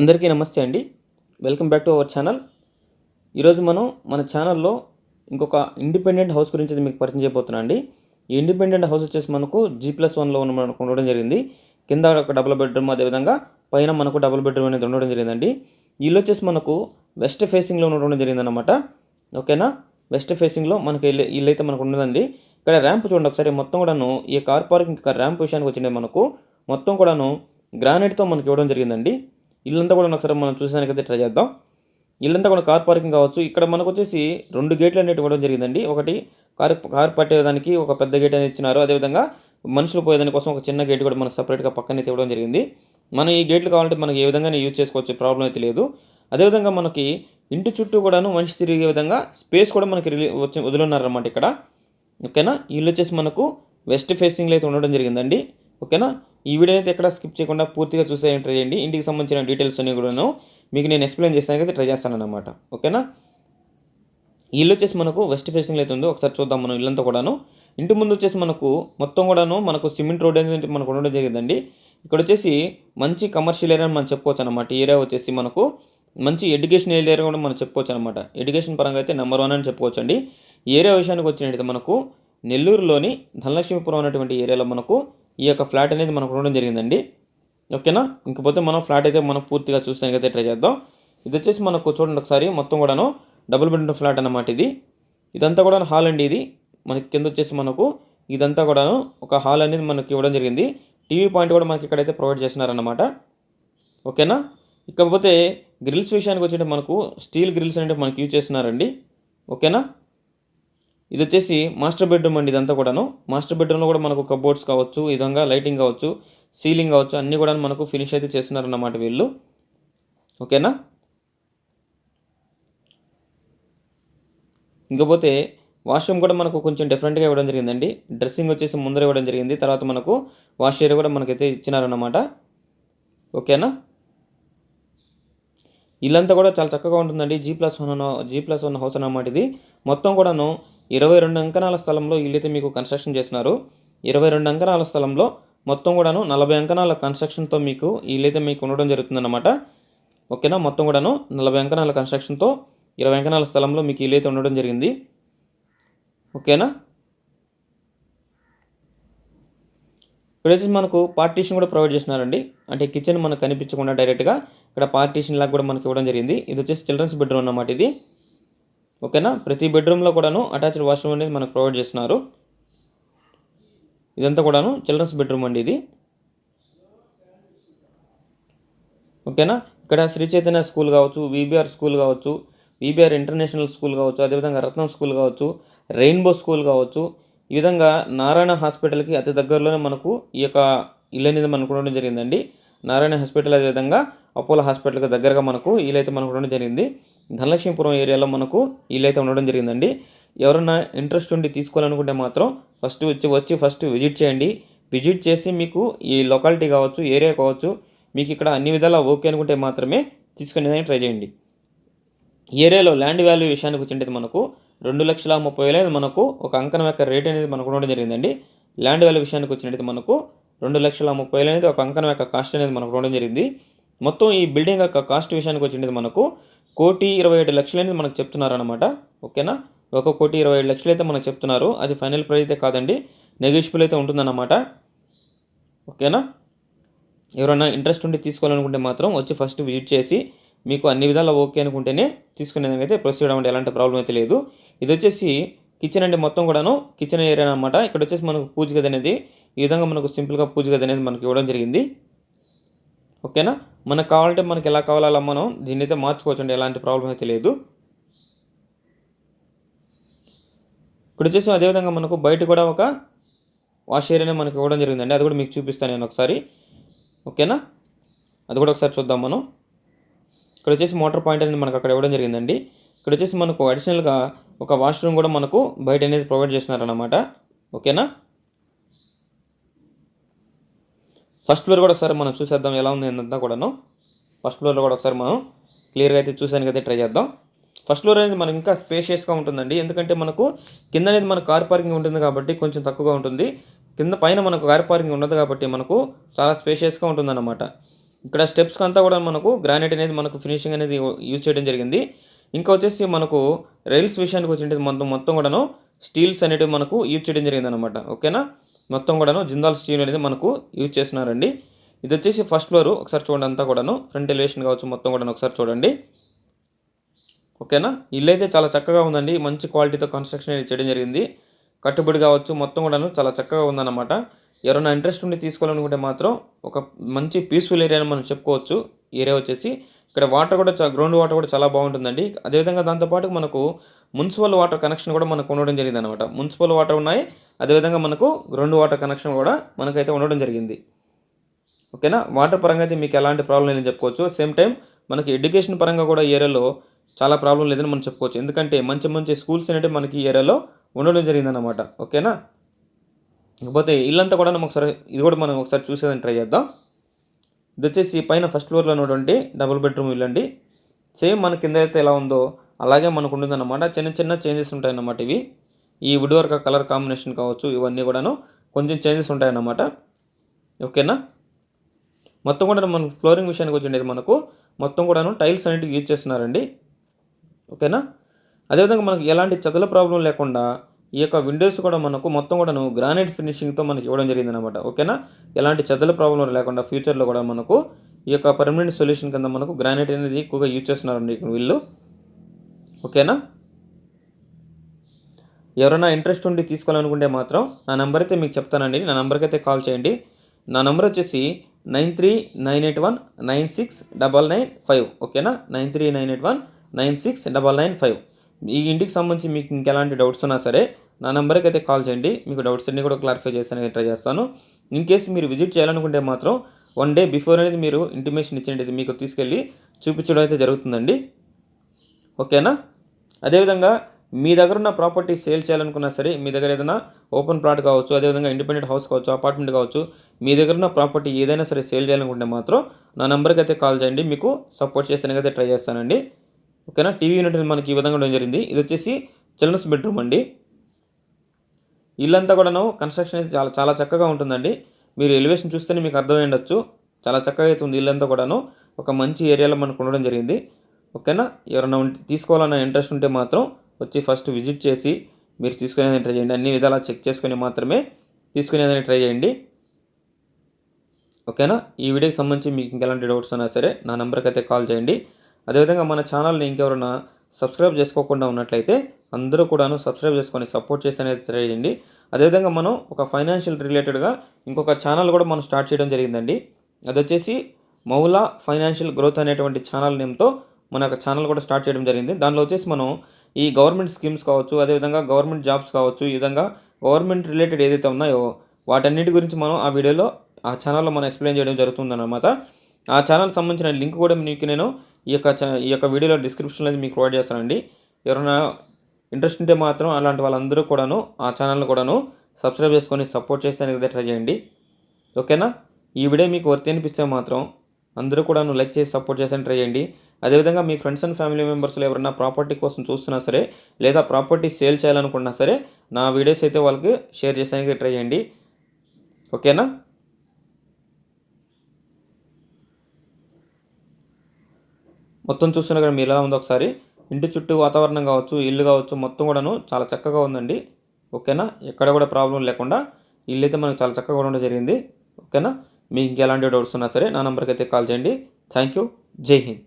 అందరికీ నమస్తే అండి. Welcome back to our channel ఈరోజు మనం మన ఛానల్లో ఇంకొక ఇండిపెండెంట్ హౌస్ గురించి మీకు పరిచయం చేయబోతున్నా అండి. ఈ ఇండిపెండెంట్ హౌస్ వచ్చేసి మనకు జీ ప్లస్ వన్లో ఉన్న మనకు ఉండడం జరిగింది. కింద ఒక డబుల్ బెడ్రూమ్ అదేవిధంగా పైన మనకు డబుల్ బెడ్రూమ్ అనేది ఉండడం జరిగిందండి. ఇల్లు వచ్చేసి మనకు వెస్ట్ ఫేసింగ్లో ఉండడం జరిగిందనమాట ఓకేనా వెస్ట్ ఫేసింగ్లో మనకి ఇల్లు ఇల్లు అయితే మనకు ఉండదండి ఇక్కడ ర్యాంప్ చూడండి ఒకసారి మొత్తం కూడాను ఈ కార్ పార్కింగ్ ర్యాంప్ విషయానికి వచ్చింది మనకు మొత్తం కూడాను గ్రానైట్తో మనకి ఇవ్వడం జరిగిందండి. ఇల్లంతా కూడా ఒకసారి మనం చూసేదానికైతే ట్రై చేద్దాం. ఇల్లంతా కూడా కార్ పార్కింగ్ కావచ్చు. ఇక్కడ మనకు వచ్చేసి రెండు గేట్లు అనేవి ఇవ్వడం జరిగిందండి. ఒకటి కార్ కార్ పట్టేదానికి ఒక పెద్ద గేట్ అనేది ఇచ్చినారు. అదేవిధంగా మనుషులు పోయేదాని కోసం ఒక చిన్న గేట్ కూడా మనకు సపరేట్గా పక్కన ఇవ్వడం జరిగింది. మనం ఈ గేట్లు కావాలంటే మనకి ఏ విధంగా యూజ్ చేసుకోవచ్చు? ప్రాబ్లం అయితే లేదు. అదేవిధంగా మనకి ఇంటి చుట్టూ కూడాను మనిషి తిరిగే విధంగా స్పేస్ కూడా మనకి రిలీ వచ్చి వదిలిన్నారన్నమాట ఇక్కడ. ఓకేనా? ఇల్లు వచ్చేసి మనకు వెస్ట్ ఫేసింగ్లో అయితే ఉండడం జరిగిందండి. ఓకేనా? ఈ వీడియో అయితే ఎక్కడ స్కిప్ చేయకుండా పూర్తిగా చూసే ట్రై చేయండి. ఇంటికి సంబంధించిన డీటెయిల్స్ అన్ని కూడాను మీకు నేను ఎక్స్ప్లెయిన్ చేస్తానికి అయితే ట్రై చేస్తాను అనమాట ఓకేనా? ఇల్లు వచ్చేసి మనకు వెస్ట్ ఫేసింగ్ అయితే ఉందో. ఒకసారి చూద్దాం మనం ఇల్లంతా కూడాను. ఇంటి ముందు వచ్చేసి మనకు మొత్తం కూడాను మనకు సిమెంట్ రోడ్ అనేది మనకు ఉండడం జరిగిందండి. ఇక్కడ వచ్చేసి మంచి కమర్షియల్ ఏరియా అని మనం చెప్పుకోవచ్చు అనమాట ఏరియా వచ్చేసి మనకు మంచి ఎడ్యుకేషన్ ఏరియా కూడా మనం చెప్పుకోవచ్చు అనమాట ఎడ్యుకేషన్ పరంగా అయితే నెంబర్ వన్ అని చెప్పుకోవచ్చు అండి ఏరియా విషయానికి వచ్చినట్టయితే మనకు నెల్లూరులోని ధనలక్ష్మీపురం అనేటువంటి ఏరియాలో మనకు ఈ యొక్క ఫ్లాట్ అనేది మనకు ఉండడం జరిగిందండి. ఓకేనా? ఇంకపోతే మనం ఫ్లాట్ అయితే మనం పూర్తిగా చూస్తానికైతే ట్రై చేద్దాం. ఇది వచ్చేసి మనకు చూడండి ఒకసారి మొత్తం కూడాను డబుల్ బెడ్రూమ్ ఫ్లాట్ అన్నమాట ఇది. ఇదంతా కూడా హాల్ అండి ఇది. మనకి కింద వచ్చేసి మనకు ఇదంతా కూడాను ఒక హాల్ అనేది మనకి ఇవ్వడం జరిగింది. టీవీ పాయింట్ కూడా మనకి ఇక్కడైతే ప్రొవైడ్ చేస్తున్నారనమాట ఓకేనా? ఇకపోతే గ్రిల్స్ విషయానికి వచ్చేటప్పుడు మనకు స్టీల్ గ్రిల్స్ అంటే మనకి యూజ్ చేస్తున్నారండి. ఓకేనా? ఇది వచ్చేసి మాస్టర్ బెడ్రూమ్ అండి ఇదంతా కూడాను. మాస్టర్ బెడ్రూమ్లో కూడా మనకు కబోర్డ్స్ కావచ్చు ఈ విధంగా లైటింగ్ కావచ్చు సీలింగ్ కావచ్చు అన్నీ కూడా మనకు ఫినిష్ అయితే చేస్తున్నారన్నమాట వీళ్ళు. ఓకేనా? ఇంకపోతే వాష్రూమ్ కూడా మనకు కొంచెం డిఫరెంట్గా ఇవ్వడం జరిగిందండి. డ్రెస్సింగ్ వచ్చేసి ముందర ఇవ్వడం జరిగింది. తర్వాత మనకు వాష్ ఏరియా కూడా మనకైతే ఇచ్చినారన్నమాట. ఓకేనా? ఇల్లంతా కూడా చాలా చక్కగా ఉంటుందండి. G plus one G plus one house అన్నమాట ఇది. మొత్తం కూడాను ఇరవై రెండు అంకణాల స్థలంలో ఇల్లు మీకు కన్స్ట్రక్షన్ చేసినారు ఇరవై రెండు అంకణాల స్థలంలో మొత్తం కూడాను నలభై అంకణాల కన్స్ట్రక్షన్తో మీకు ఈ మీకు ఉండడం జరుగుతుందన్నమాట. ఓకేనా? మొత్తం కూడాను నలభై అంకణాల కన్స్ట్రక్షన్తో ఇరవై అంకణాల స్థలంలో మీకు ఇల్లు ఉండడం జరిగింది. ఓకేనా? ఇక్కడ మనకు పార్టీషన్ కూడా ప్రొవైడ్ చేసినారండి అంటే కిచెన్ మనకు కనిపించకుండా డైరెక్ట్గా ఇక్కడ పార్టీషన్ లాగా కూడా మనకి ఇవ్వడం జరిగింది. ఇది వచ్చేసి చిల్డ్రన్స్ బెడ్రూమ్ అన్నమాట ఇది. ఓకేనా? ప్రతి బెడ్రూమ్లో కూడాను అటాచ్డ్ వాష్రూమ్ అనేది మనకు ప్రొవైడ్ చేస్తున్నారు. ఇదంతా కూడాను చిల్డ్రన్స్ బెడ్రూమ్ అండి ఇది. ఓకేనా? ఇక్కడ శ్రీ చైతన్య స్కూల్ కావచ్చు విబిఆర్ స్కూల్ కావచ్చు విబిఆర్ ఇంటర్నేషనల్ స్కూల్ కావచ్చు అదేవిధంగా రత్నం స్కూల్ కావచ్చు రెయిన్బో స్కూల్ కావచ్చు. ఈ విధంగా నారాయణ హాస్పిటల్కి అతి దగ్గరలోనే మనకు ఈ యొక్క ఇల్లు అనేది మనకు ఉండడం జరిగిందండి. నారాయణ హాస్పిటల్ అదేవిధంగా అపోలో హాస్పిటల్కి దగ్గరగా మనకు ఇల్లు అయితే మనకు ఉండడం జరిగింది. ధనలక్ష్మీపురం ఏరియాలో మనకు ఇల్లు అయితే ఉండడం జరిగిందండి. ఎవరైనా ఇంట్రెస్ట్ ఉండి తీసుకోవాలనుకుంటే మాత్రం ఫస్ట్ వచ్చి వచ్చి ఫస్ట్ విజిట్ చేయండి. విజిట్ చేసి మీకు ఈ లొకాలిటీ కావచ్చు ఏరియా కావచ్చు మీకు ఇక్కడ అన్ని విధాలా ఓకే అనుకుంటే మాత్రమే తీసుకునేదానికి ట్రై చేయండి. ఏరియాలో ల్యాండ్ వాల్యూ విషయానికి వచ్చినట్టు మనకు రెండు లక్షల ముప్పై వేల అనేది మనకు ఒక అంకణం యొక్క రేట్ అనేది మనకు ఉండడం జరిగిందండి. ల్యాండ్ వాల్యూ విషయానికి వచ్చినట్టు మనకు రెండు లక్షల ముప్పై వేలు అనేది ఒక అంకణం యొక్క కాస్ట్ అనేది మనకు ఉండడం జరిగింది. మొత్తం ఈ బిల్డింగ్ యొక్క కాస్ట్ విషయానికి వచ్చినది మనకు కోటి ఇరవై ఏడు లక్షలు అనేది మనకు చెప్తున్నారు అనమాట ఓకేనా? ఒక కోటి ఇరవై ఏడు లక్షలు అయితే మనకు చెప్తున్నారు. అది ఫైనల్ ప్రైస్ అయితే కాదండి. నెగిషియబుల్ అయితే ఉంటుందన్నమాట. ఓకేనా? ఎవరైనా ఇంట్రెస్ట్ ఉండి తీసుకోవాలనుకుంటే మాత్రం వచ్చి ఫస్ట్ విజిట్ చేసి మీకు అన్ని విధాలు ఓకే అనుకుంటేనే తీసుకునేదానికి అయితే ప్రొసీడ్ అవ్వండి. ఎలాంటి ప్రాబ్లం అయితే లేదు. ఇది వచ్చేసి కిచెన్ అంటే మొత్తం కూడాను. కిచెన్ ఏరియా అనమాట ఇక్కడ వచ్చేసి మనకు పూజ గది అనేది ఈ విధంగా మనకు సింపుల్గా పూజ గది అనేది మనకి ఇవ్వడం జరిగింది. ఓకేనా? మనకు కావాలంటే మనకి ఎలా కావాలో అలా మనం దీన్ని అయితే మార్చుకోవచ్చు అండి ఎలాంటి ప్రాబ్లం అయితే లేదు. ఇక్కడ వచ్చేసి అదేవిధంగా మనకు బయట కూడా ఒక వాష్ ఏరియానే మనకి ఇవ్వడం జరిగిందండి. అది కూడా మీకు చూపిస్తాను నేను ఒకసారి. ఓకేనా? అది కూడా ఒకసారి చూద్దాం మనం. ఇక్కడ వచ్చేసి మోటార్ పాయింట్ అనేది మనకు అక్కడ ఇవ్వడం జరిగిందండి. ఇక్కడ వచ్చేసి మనకు అడిషనల్గా ఒక వాష్రూమ్ కూడా మనకు బయట అనేది ప్రొవైడ్ చేస్తున్నారన్నమాట. ఓకేనా? ఫస్ట్ ఫ్లోర్ కూడా ఒకసారి మనం చూసేద్దాం ఎలా ఉంది ఏందంతా కూడాను. ఫస్ట్ ఫ్లోర్లో కూడా ఒకసారి మనం క్లియర్గా అయితే చూసానికి అయితే ట్రై చేద్దాం. ఫస్ట్ ఫ్లోర్ అనేది మనకి ఇంకా స్పేషియస్గా ఉంటుందండి. ఎందుకంటే మనకు కింద అనేది మన కార్ పార్కింగ్ ఉంటుంది కాబట్టి కొంచెం తక్కువగా ఉంటుంది. కింద పైన మనకు కార్ పార్కింగ్ ఉండదు కాబట్టి మనకు చాలా స్పేషియస్గా ఉంటుందన్నమాట. ఇక్కడ స్టెప్స్కి అంతా కూడా మనకు గ్రానైట్ అనేది మనకు ఫినిషింగ్ అనేది యూజ్ చేయడం జరిగింది. ఇంకా వచ్చేసి మనకు రైల్స్ విషయానికి వచ్చినట్టు మొత్తం మొత్తం కూడాను స్టీల్స్ అనేటివి మనకు యూజ్ చేయడం జరిగింది అనమాట ఓకేనా మొత్తం కూడాను జిందాల్ స్టీల్ అనేది మనకు యూజ్ చేస్తున్నారండి. ఇది వచ్చేసి ఫస్ట్ ఫ్లోర్ ఒకసారి చూడండి అంతా కూడాను. ఫ్రంట్ ఎలివేషన్ కావచ్చు మొత్తం కూడా ఒకసారి చూడండి. ఓకేనా? ఇల్లు అయితే చాలా చక్కగా ఉందండి. మంచి క్వాలిటీతో కన్స్ట్రక్షన్ అనేది చేయడం జరిగింది. కట్టుబడి కావచ్చు మొత్తం కూడాను చాలా చక్కగా ఉందన్నమాట. ఎవరైనా ఇంట్రెస్ట్ ఉండి తీసుకోవాలనుకుంటే మాత్రం ఒక మంచి పీస్ఫుల్ ఏరియా అని మనం చెప్పుకోవచ్చు. ఏరియా వచ్చేసి ఇక్కడ వాటర్ కూడా గ్రౌండ్ వాటర్ కూడా చాలా బాగుంటుందండి. అదేవిధంగా దాంతోపాటు మనకు మున్సిపల్ వాటర్ కనెక్షన్ కూడా మనకు ఉండడం జరిగింది అనమాట మున్సిపల్ వాటర్ ఉన్నాయి. అదేవిధంగా మనకు గ్రౌండ్ వాటర్ కనెక్షన్ కూడా మనకైతే ఉండడం జరిగింది. ఓకేనా? వాటర్ పరంగా అయితే మీకు ఎలాంటి ప్రాబ్లం లేదని చెప్పుకోవచ్చు. సేమ్ టైం మనకి ఎడ్యుకేషన్ పరంగా కూడా ఏరియాలో చాలా ప్రాబ్లం లేదని మనం చెప్పుకోవచ్చు. ఎందుకంటే మంచి మంచి స్కూల్స్ అనేవి మనకి ఏరియాలో ఉండడం జరిగిందన్నమాట. ఓకేనా? ఇకపోతే ఇల్లంతా కూడా మనం ఒకసారి ఇది కూడా మనం ఒకసారి చూసేదని ట్రై చేద్దాం. ఇది వచ్చేసి పైన ఫస్ట్ ఫ్లోర్లో ఉన్నటువంటి డబుల్ బెడ్రూమ్ ఇల్లు అండి సేమ్ మన కింద అయితే ఎలా ఉందో అలాగే మనకు ఉంటుందన్నమాట. చిన్న చిన్న చేంజెస్ ఉంటాయన్నమాట ఇవి. ఈ వుడ్ వర్క్ కలర్ కాంబినేషన్ కావచ్చు ఇవన్నీ కూడాను కొంచెం చేంజెస్ ఉంటాయన్నమాట. ఓకేనా? మొత్తం కూడా మన ఫ్లోరింగ్ విషయానికి వచ్చిండేది మనకు. మొత్తం కూడాను టైల్స్ అనేటివి యూజ్ చేస్తున్నారండి. ఓకేనా? అదేవిధంగా మనకు ఎలాంటి చెదల ప్రాబ్లం లేకుండా ఈ యొక్క విండోస్ కూడా మనకు మొత్తం కూడాను గ్రానైట్ ఫినిషింగ్తో మనకి ఇవ్వడం జరిగింది అనమాట ఓకేనా? ఎలాంటి చెదల ప్రాబ్లం లేకుండా ఫ్యూచర్లో కూడా మనకు ఈ యొక్క పర్మనెంట్ సొల్యూషన్ కింద మనకు గ్రానైట్ అనేది ఎక్కువగా యూజ్ చేస్తున్నారండి వీళ్ళు. ఓకేనా? ఎవరైనా ఇంట్రెస్ట్ ఉండి తీసుకోవాలనుకుంటే మాత్రం నా నెంబర్ అయితే మీకు చెప్తానండి. నా నెంబర్కి అయితే కాల్ చేయండి. నా నెంబర్ వచ్చేసి nine three nine eight one nine six double nine five. ఓకేనా? Nine three nine eight one nine six double nine five. ఈ ఇంటికి సంబంధించి మీకు ఇంకెలాంటి డౌట్స్ ఉన్నా సరే నా నెంబర్కి అయితే కాల్ చేయండి. మీకు డౌట్స్ అన్నీ కూడా క్లారిఫై చేస్తానికి ట్రై చేస్తాను. ఇన్ కేసు మీరు విజిట్ చేయాలనుకుంటే మాత్రం వన్ డే బిఫోర్ అనేది మీరు ఇంటిమేషన్ ఇచ్చేది మీకు తీసుకెళ్ళి చూపించడం అయితే జరుగుతుందండి. ఓకేనా? అదేవిధంగా మీ దగ్గర ఉన్న ప్రాపర్టీ సేల్ చేయాలనుకున్నా సరే మీ దగ్గర ఏదైనా ఓపెన్ ప్లాట్ కావచ్చు అదేవిధంగా ఇండిపెండెంట్ హౌస్ కావచ్చు అపార్ట్మెంట్ కావచ్చు మీ దగ్గర ఉన్న ప్రాపర్టీ ఏదైనా సరే సేల్ చేయాలనుకుంటే మాత్రం నా నెంబర్కి అయితే కాల్ చేయండి. మీకు సపోర్ట్ చేస్తానికైతే ట్రై చేస్తానండి. ఓకేనా? టీవీ యూనిట్ మనకి ఈ విధంగా ఉండడం జరిగింది. ఇది వచ్చేసి చిల్డ్రన్స్ బెడ్రూమ్ అండి. ఇల్లంతా కూడాను కన్స్ట్రక్షన్ అయితే చాలా చాలా చక్కగా ఉంటుందండి. మీరు ఎలివేషన్ చూస్తేనే మీకు అర్థమై ఉండొచ్చు. చాలా చక్కగా అయితే ఉంది ఇల్లంతా కూడాను. ఒక మంచి ఏరియాలో మనకు ఉండడం జరిగింది. ఓకేనా? ఎవరైనా తీసుకోవాలన్న ఇంట్రెస్ట్ ఉంటే మాత్రం వచ్చి ఫస్ట్ విజిట్ చేసి మీరు తీసుకునేది ట్రై చేయండి. అన్ని విధాలా చెక్ చేసుకుని మాత్రమే తీసుకునేదని ట్రై చేయండి. ఓకేనా? ఈ వీడియోకి సంబంధించి మీకు ఇంకెలాంటి డౌట్స్ ఉన్నా సరే నా నెంబర్కి అయితే కాల్ చేయండి. అదేవిధంగా మన ఛానల్ని ఇంకెవరైనా సబ్స్క్రైబ్ చేసుకోకుండా ఉన్నట్లయితే అందరూ కూడాను సబ్స్క్రైబ్ చేసుకొని సపోర్ట్ చేసి అనేది తెలియజేయండి. అదేవిధంగా మనం ఒక ఫైనాన్షియల్ రిలేటెడ్గా ఇంకొక ఛానల్ కూడా మనం స్టార్ట్ చేయడం జరిగిందండి. అది వచ్చేసి మౌలా ఫైనాన్షియల్ గ్రోత్ అనేటువంటి ఛానల్ నేమ్తో మన యొక్క ఛానల్ కూడా స్టార్ట్ చేయడం జరిగింది. దానిలో వచ్చేసి మనం ఈ గవర్నమెంట్ స్కీమ్స్ కావచ్చు అదేవిధంగా గవర్నమెంట్ జాబ్స్ కావచ్చు ఈ విధంగా గవర్నమెంట్ రిలేటెడ్ ఏదైతే ఉన్నాయో వాటన్నిటి గురించి మనం ఆ వీడియోలో ఆ ఛానల్లో మనం ఎక్స్ప్లెయిన్ చేయడం జరుగుతుందన్నమాట. ఆ ఛానల్ సంబంధించిన లింక్ కూడా మీకు నేను ఈ యొక్క ఈ యొక్క వీడియోలో డిస్క్రిప్షన్లో మీకు ప్రొవైడ్ చేస్తానండి. ఎవరైనా ఇంట్రెస్ట్ ఉంటే మాత్రం అలాంటి వాళ్ళందరూ కూడాను ఆ ఛానల్ కూడాను సబ్స్క్రైబ్ చేసుకొని సపోర్ట్ చేస్తే ట్రై చేయండి. ఓకేనా? ఈ వీడియో మీకు వర్తి అనిపిస్తే మాత్రం అందరూ కూడా లైక్ చేసి సపోర్ట్ చేసాను ట్రై చేయండి. అదేవిధంగా మీ ఫ్రెండ్స్ అండ్ ఫ్యామిలీ మెంబర్స్లో ఎవరైనా ప్రాపర్టీ కోసం చూస్తున్నా సరే లేదా ప్రాపర్టీ సేల్ చేయాలనుకున్నా సరే నా వీడియోస్ అయితే వాళ్ళకి షేర్ చేసానికి ట్రై చేయండి. ఓకేనా? మొత్తం చూస్తున్నా కదా మీరు ఎలా ఉందో ఒకసారి. ఇంటి చుట్టూ వాతావరణం కావచ్చు ఇల్లు కావచ్చు మొత్తం కూడాను చాలా చక్కగా ఉందండి. ఓకేనా? ఎక్కడ కూడా ప్రాబ్లం లేకుండా ఇల్లు అయితే మనకు చాలా చక్కగా ఉండడం జరిగింది. ఓకేనా? మీకు ఇంకెలాంటి డౌట్స్ ఉన్నా సరే నా నెంబర్కి అయితే కాల్ చేయండి. Thank you. జై హింద్.